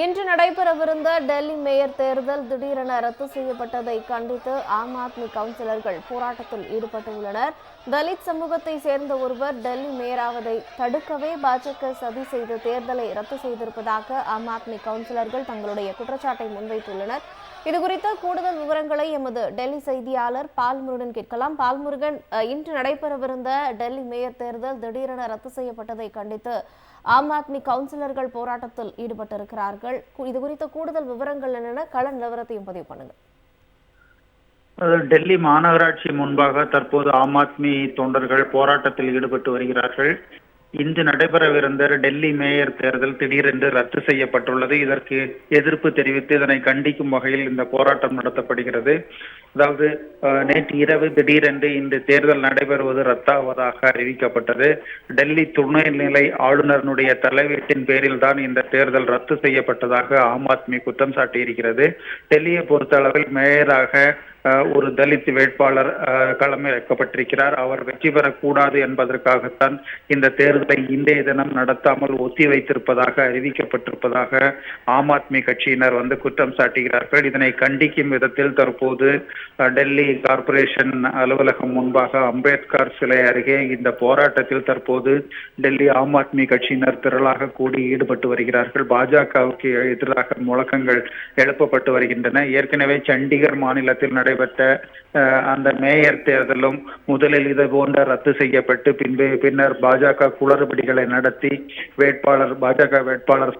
இன்று நடைபெறவிருந்த டெல்லி மேயர் தேர்தல் திடீரென ரத்து செய்யப்பட்டதை கண்டித்து ஆம் ஆத்மி கவுன்சிலர்கள் போராட்டத்தில் ஈடுபட்டுள்ளனர். தலித் சமூகத்தை சேர்ந்த ஒருவர் டெல்லி மேயராவதை தடுக்கவே பாஜக சதி செய்து தேர்தலை ரத்து செய்திருப்பதாக ஆம் ஆத்மி கவுன்சிலர்கள் தங்களுடைய குற்றச்சாட்டை முன்வைத்துள்ளனர். இதுகுறித்த கூடுதல் விவரங்களை எமது டெல்லி செய்தியாளர் பால்முருகன் கேட்கலாம். பால்முருகன் இன்று நடைபெறவிருந்த டெல்லி மேயர் தேர்தல் திடீரென ரத்து செய்யப்பட்டதை கண்டித்து ஆம் ஆத்மி கவுன்சிலர்கள் போராட்டத்தில் ஈடுபட்டிருக்கிறார்கள். இது குறித்த கூடுதல் விவரங்கள் என்னென்ன? கள நிலவரத்தையும் பதிவு பண்ணுங்கள் டெல்லி மாநகராட்சி முன்பாக தற்போது ஆம் ஆத்மி தொண்டர்கள் போராட்டத்தில் ஈடுபட்டு வருகிறார்கள். இன்று நடைபெறவிருந்த டெல்லி மேயர் தேர்தல் திடீரென்று ரத்து செய்யப்பட்டுள்ளது. இதற்கு எதிர்ப்பு தெரிவித்து இதனை கண்டிக்கும் வகையில் இந்த போராட்டம் நடத்தப்படுகிறது. அதாவது நேற்று இரவு திடீரென்று இந்த தேர்தல் நடைபெறுவது ரத்தாவதாக அறிவிக்கப்பட்டது. டெல்லி துணைநிலை ஆளுநரனுடைய தலையீட்டின் பேரில் தான் இந்த தேர்தல் ரத்து செய்யப்பட்டதாக ஆம் ஆத்மி குற்றம் சாட்டியிருக்கிறது. டெல்லியை பொறுத்தளவில் மேயராக ஒரு தலித் வேட்பாளர் களம் களமிறக்கப்பட்டிருக்கிறார் அவர் வெற்றி பெறக்கூடாது என்பதற்காகத்தான் இந்த தேர்தலை இன்றைய தினம் நடத்தாமல் ஒத்தி வைத்திருப்பதாக அறிவிக்கப்பட்டிருப்பதாக ஆம் ஆத்மி கட்சியினர் வந்து குற்றம் சாட்டுகிறார்கள். இதனை கண்டிக்கும் விதத்தில் தற்போது டெல்லி கார்பரேஷன் அலுவலகம் முன்பாக அம்பேத்கர் சிலை அருகே இந்த போராட்டத்தில் தற்போது டெல்லி ஆம் ஆத்மி கட்சியினர் திரளாக கூடி ஈடுபட்டு வருகிறார்கள். பாஜகவுக்கு எதிராக முழக்கங்கள் எழுப்பப்பட்டு வருகின்றன. ஏற்கனவே சண்டிகர் மாநிலத்தில் நடைபெற்ற அந்த மேயர் தேர்தலும் முதலில் இது போன்ற ரத்து செய்யப்பட்டு பின்பு பின்னர் பாஜக குளறுபடிகளை நடத்தி வேட்பாளர் பாஜக வேட்பாளர்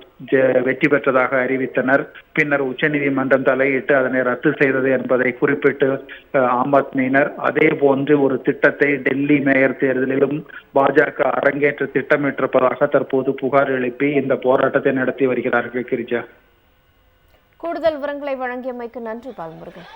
வெற்றி பெற்றதாக அறிவித்தனர். பின்னர் உச்சநீதிமன்றம் தலையிட்டு அதனை ரத்து செய்தது என்பதை குறிப்பிட்டு ஆம் ஆத்மியினர் அதே போன்று ஒரு திட்டத்தை டெல்லி மேயர் தேர்தலிலும் பாஜக அரங்கேற்ற திட்டமிட்டிருப்பதாக தற்போது புகார் எழுப்பி இந்த போராட்டத்தை நடத்தி வருகிறார்கள் கிரிஜா. கூடுதல் விவரங்களை வழங்கியமைக்கு நன்றி பால்முருகன்.